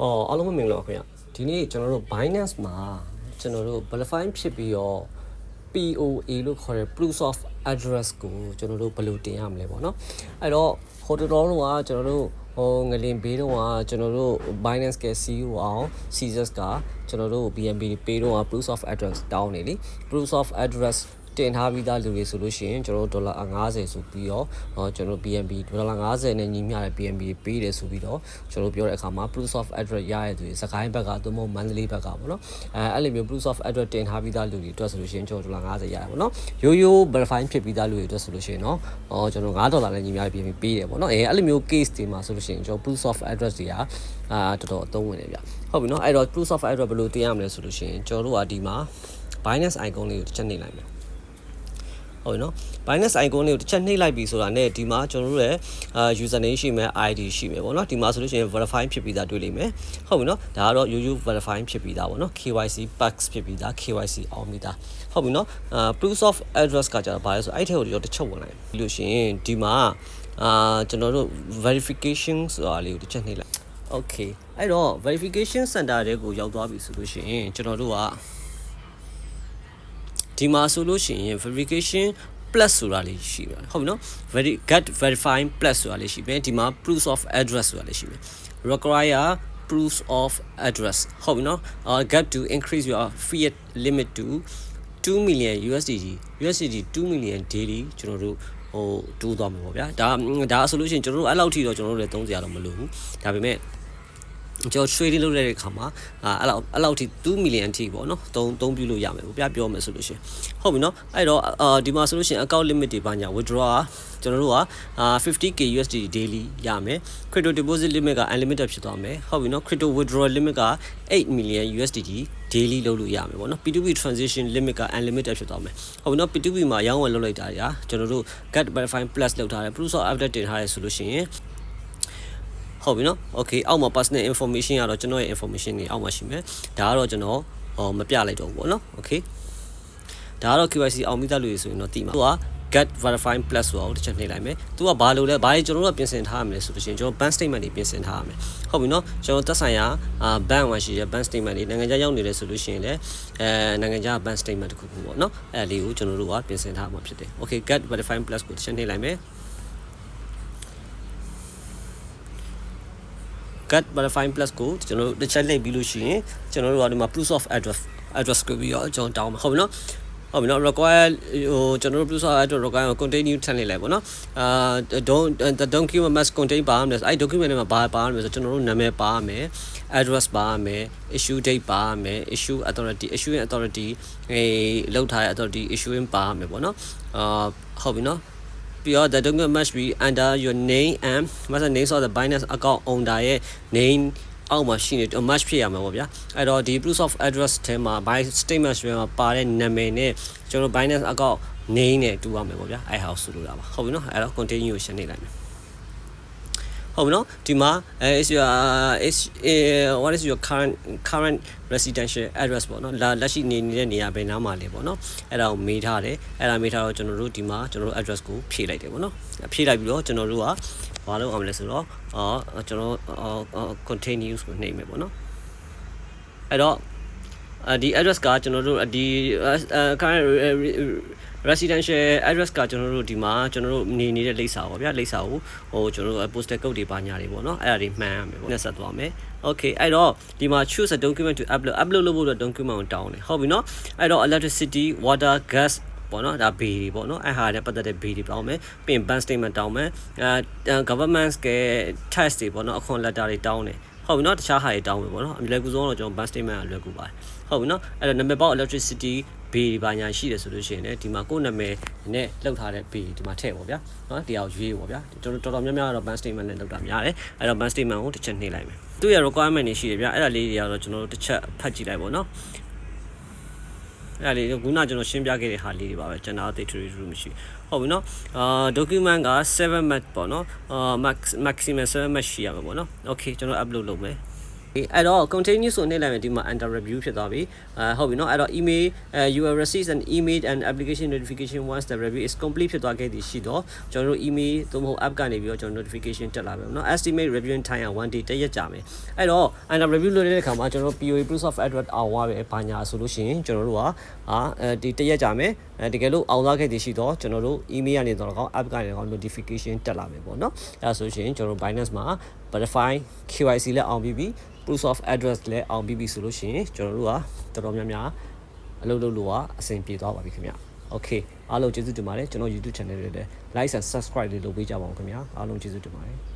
အော်အားလုံးပဲမင်္ဂလာပါခင်ဗျဒီနေ့ကျွန်တော်တို့ Binance မှာကျွန်တော်တို့ verify ဖြစ်ပြီးတော့ POA လို့ခေါ်တဲ့ proof of address ကိုကျွန်တော်တို့ဘယ်လိုတင်ရမလဲပေါ့နော်အဲ့တော့ဟိုတော်တော်တော့ကကျွန်တော်တို့ဟိုငလင်ဘေးတော့ကကျွန်တော်တို့ Binance က CEO အောင် Caesars ကကျွန်တော်တို့ BNB ပေးတော့ proof of address တောင်းနေလी proof of address တင်ထားပြီးသားလူတွေဆိုလို့ရှိရင်ကျွန်တော်တို့ဒေါ်လာ50ဆိုပြီးတော့ဟောကျွန်တော်တို့ BNB ဒေါ်လာ50နဲ့ညီမျှတဲ့ BNB ပေးတယ်ဆိုပြီးတော့ကျွန်တော်တို့ပြောတဲ့အခါမှာ proof of address ရရတဲ့သူတွေစကိုင်းဘက်ကသို့မဟုတ်မန္တလေးဘက်ကပေါ့နော်အဲအဲ့လိုမျိုး proof of address တင်ထားပြီးသားလူတွေအတွက်ဆိုလို့ရှိရင်ကျွန်တော်ဒေါ်လာ50ရတယ်ပေါ့နော်ရိုးရိုး verify ဖြစ်ပြီးသားလူတွေအတွက်ဆိုလို့ရှိရင်တော့ဟောကျွန်တော်9ဒေါ်လာနဲ့ညီမျှတဲ့ BNB ပေးတယ်ပေါ့နော်အဲအဲ့လိုမျိုး case တွေမှာဆိုလို့ရှိရင်ကျွန်တော် proof of address တွေကအာတော်တော်အသုံးဝင်တယ်ဗျဟုတ်ပြီနော်အဲ့တော့ proof of address ဘယ်လိုတင်ရမလဲဆိုလို့ရှိရင်ကျွန်တော်တို့ကဒီမှာ Binance icon လေးကိုတစ်ချက်နှိပ်လိုက်မယ် ဟုတ်ပြီနော် Binance icon လေးကိုတစ်ချက်နှိပ်လိုက်ပြီဆိုတာနဲ့ဒီမှာကျွန်တော်တို့ရဲ့အာ user name ရှိမယ် ID ရှိမယ်ပေါ့နော်ဒီမှာဆိုလို့ရှိရင် verify ဖြစ်ပြီးသားတွေ့လိမ့်မယ်ဟုတ်ပြီနော်ဒါကတော့ UU verify ဖြစ်ပြီးသားပေါ့နော် KYC packs ဖြစ်ပြီးသား KYC အောင်ပြီးသားဟုတ်ပြီနော်အာ proof of address ကကြတော့ဘာလဲဆိုအဲ့ထဲကိုတော့တစ်ချက်ဝင်လိုက်ပြီးလို့ရှိရင်ဒီမှာအာကျွန်တော်တို့ verification ဆိုတာလေးကိုတစ်ချက်နှိပ်လိုက် okay အဲ့တော့ verification center တွေကိုရောက်သွားပြီဆိုလို့ရှိရင်ကျွန်တော်တို့က ဒီမှာဆိုလို့ရှိရင် verification plus ဆိုတာလေးရှိပါတယ်ဟုတ်ပြီနော် very get verifying plus ဆိုတာလေးရှိတယ်ဒီမှာ proof of address ဆိုတာလေးရှိတယ် require proof of address ဟုတ်ပြီနော် uh, get to increase your fiat limit to 2 million USDT USDT 2 million daily ကျွန်တော်တို့ဟိုတိုးသွားမှာပေါ့ဗျာဒါဒါဆိုလို့ရှိရင်ကျွန်တော်တို့အဲ့လောက်ထိတော့ကျွန်တော်တို့လည်းသုံးစရာတော့မလိုဘူးဒါပေမဲ့ ကျွန်တော် trading လုပ်တဲ့အခါမှာအာအဲ့လောက်အဲ့လောက်ထိ2 million ထိပေါ့နော်သုံးသုံးပြုလို့ရမယ်ပေါ့ပြပြောမယ်ဆိုလို့ရှိရင်ဟုတ်ပြီနော်အဲ့တော့အာဒီမှာဆိုလို့ရှိရင် account limit တွေပါညာ withdraw ကျွန်တော်တို့ကအာ 50k USD daily ရမယ် crypto deposit limit က unlimited ဖြစ်သွားမယ်ဟုတ်ပြီနော် crypto withdrawal limit က8 million USDT daily လုပ်လို့ရမယ်ပေါ့နော် P2P transaction limit က unlimited ဖြစ်သွားမယ်ဟုတ်ပြီနော် P2P မှာရောင်းဝယ်လုပ်လိုက်တာညာကျွန်တော်တို့ get verify plus လုပ်ထားတယ် proof of update တင်ထားတယ်ဆိုလို့ရှိရင် ဟုတ်ပြီနော် okay အောက်မှာ personal information ကတော့ကျွန်တော်ရဲ့ information တွေအောက်မှာရှိမယ်ဒါကတော့ကျွန်တော်ဟောမပြလိုက်တော့ဘူးပေါ့နော် okay ဒါကတော့ KYC အောင်မိသားလူတွေဆိုရင်တော့တည်မှာသူက get verify plus ဆိုတော့တစ်ချက်နှိပ်လိုက်မယ်သူကဘာလို့လဲဘာကြီးကျွန်တော်တို့ကပြင်ဆင်ထားရမလဲဆိုလို့ရှိရင်ကျွန်တော် bank statement တွေပြင်ဆင်ထားရမယ်ဟုတ်ပြီနော်ကျွန်တော်သက်ဆိုင်ရာအာ bank မှာရှိတဲ့ bank statement တွေနိုင်ငံခြားရောက်နေတယ်ဆိုလို့ရှိရင်လည်းအဲနိုင်ငံခြား bank statement တစ်ခုခုပေါ့နော်အဲ့လေးကိုကျွန်တော်တို့ကပြင်ဆင်ထားမှာဖြစ်တယ် okay get verify plus ကိုတစ်ချက်နှိပ်လိုက်မယ် get verify plus ကိုကျွန်တော်တို့တစ်ချက်လိုက်ပြီးလို့ရှိရင်ကျွန်တော်တို့ကဒီမှာ proof of address address ကိုပြီးတော့ကျွန်တော်တောင်းမှာဟုတ်ပြီနော်ဟုတ်ပြီနော် require ဟိုကျွန်တော်တို့ proof of address require continue ထည့်လိုက်ပေါ့နော်အာ don't the document must contain ပါမယ်အဲ့ document ထဲမှာဘာပါရမလဲဆိုကျွန်တော်တို့နာမည်ပါရမယ် address ပါရမယ် issue date ပါရမယ် issue authority issuing authority အေးလောက်ထားတဲ့ authority issuing ပါရမယ်ပေါ့နော်အာဟုတ်ပြီနော် ပြီးတော့ the document must be under your name and must name of the Binance account owner ရဲ့ name အောက်မှာရှိနေ match ဖြစ်ရမှာပေါ့ဗျာအဲ့တော့ဒီ proof of address ထဲမှာ by statement တွေမှာပါတဲ့နာမည်နဲ့ကျွန်တော် Binance account name နဲ့တူရမယ်ပေါ့ဗျာအဲ့ဟာကိုဆိုလိုတာပါဟုတ်ပြီနော်အဲ့တော့ continue ကိုရှင်းနေလိုက်မယ် ဟုတ်ပြီနော်ဒီမှာ is your is uh, what is your current current residential address ပေါ့နော်လာလက်ရှိနေနေတဲ့နေရာဘယ်နားမှာလဲပေါ့နော်အဲ့ဒါကိုမေးထားတယ်အဲ့ဒါမေးထားတော့ကျွန်တော်တို့ဒီမှာကျွန်တော်တို့ address ကိုဖြည့်လိုက်တယ်ပေါ့နော်ဖြည့်လိုက်ပြီးတော့ကျွန်တော်တို့ကဘာလုပ်အောင်လဲဆိုတော့အော်ကျွန်တော်အော် continues ကိုနှိပ်မယ်ပေါ့နော်အဲ့တော့ ဒီ address ကကျွန်တော်တို့ဒီ current residential address ကကျွန်တော်တို့ဒီမှာကျွန်တော်တို့နေနေတဲ့လိပ်စာပေါ့ဗျာလိပ်စာကိုဟိုကျွန်တော်တို့ postal code တွေပါညာတွေပေါ့နော်အဲ့ဒါတွေမှန်းရမယ်ပေါ့နဲ့ဆက်သွားမယ် okay အဲ့တော့ဒီမှာ choose a document to upload upload လုပ်ဖို့အတွက် document ကိုတောင်းတယ်ဟုတ်ပြီနော်အဲ့တော့ electricity water gas ပေါ့နော်ဒါ B တွေပေါ့နော်အဲ့ဟာနဲ့ပတ်သက်တဲ့ B တွေတောင်းမယ်ပြီးရင် bank statement တောင်းမယ်အဲ government က tax တွေပေါ့နော်အခွန် letter တွေတောင်းတယ် ဟုတ်ပြီနော်တခြားဟာတွေတောင်းမယ်ပေါ့နော်အမြဲကူဆုံးတော့ကျွန်တော် bank statement ကလွယ်ကူပါတယ်ဟုတ်ပြီနော်အဲ့တော့နာမည်ပေါက် electricity ဘေးဘာညာရှိတယ်ဆိုလို့ရှိရင်လည်းဒီမှာကိုယ့်နာမည်နဲ့လောက်ထားတဲ့ဘေးဒီမှာထည့်ပေါ့ဗျာနော်တရားရွေးပေါ့ဗျာတော်တော်တော်များများတော့ bank statement နဲ့လောက်တာများတယ်အဲ့တော့ bank statement ကိုတစ်ချက်နှိပ်လိုက်မယ်သူ့ရဲ့ requirement တွေရှိတယ်ဗျာအဲ့ဒါလေးတွေကတော့ကျွန်တော်တို့တစ်ချက်ဖတ်ကြည့်လိုက်ပေါ့နော် အဲ့ဒါလေးခုနကျွန်တော်ရှင်းပြခဲ့တဲ့ဟာလေးတွေပါပဲကျွန်တော်သိထရီထူမရှိဟုတ်ပြီနော်အာ document က7 mat ပေါ့နော်အာ max maximum 7 mat ရှိရမှာပေါ့နော် okay ကျွန်တော် upload လုပ်မယ် အဲ့တော့ continue ဆိုနေလိုက်မယ်ဒီမှာ under review ဖြစ်သွားပြီအဲဟုတ်ပြီเนาะအဲ့တော့ email uh, you will receive an email and application notification once the review is complete ဖြစ်သွားခဲ့သည်ရှိတော့ကျွန်တော်တို့ email သို့မဟုတ် app ကနေပြီးတော့ကျွန်တော် notification တက်လာမယ်เนาะ estimate reviewing time က1 day တစ်ရက်ကြာမယ်အဲ့တော့ under review လုပ်တဲ့အခါမှာကျွန်တော်တို့ POA proof of address အောင်သွားပဲဘာညာဆိုလို့ရှိရင်ကျွန်တော်တို့ကအာအဲဒီတစ်ရက်ကြာမယ်အဲတကယ်လို့အောင်သွားခဲ့သည်ရှိတော့ကျွန်တော်တို့ email ကနေတော့ကော app ကနေတော့ notification တက်လာမယ်ပေါ့เนาะအဲ့ဒါဆိုရှင်ကျွန်တော်တို့ Binance မှာ verify KYC လည်းအောင်ပြီးပြီ proof of address လည်းအောင်ပြီးပြီဆိုလို့ရှိရင်ကျွန်တော်တို့ကတော်တော်များများအလုပ်လုပ်လို့ကအဆင်ပြေသွားပါပြီခင်ဗျ Okay အားလုံးကျေးဇူးတင်ပါတယ်ကျွန်တော် YouTube channel လေးလည်း like and subscribe လေးလုပ်ပေးကြပါဦးခင်ဗျာအားလုံးကျေးဇူးတင်ပါတယ်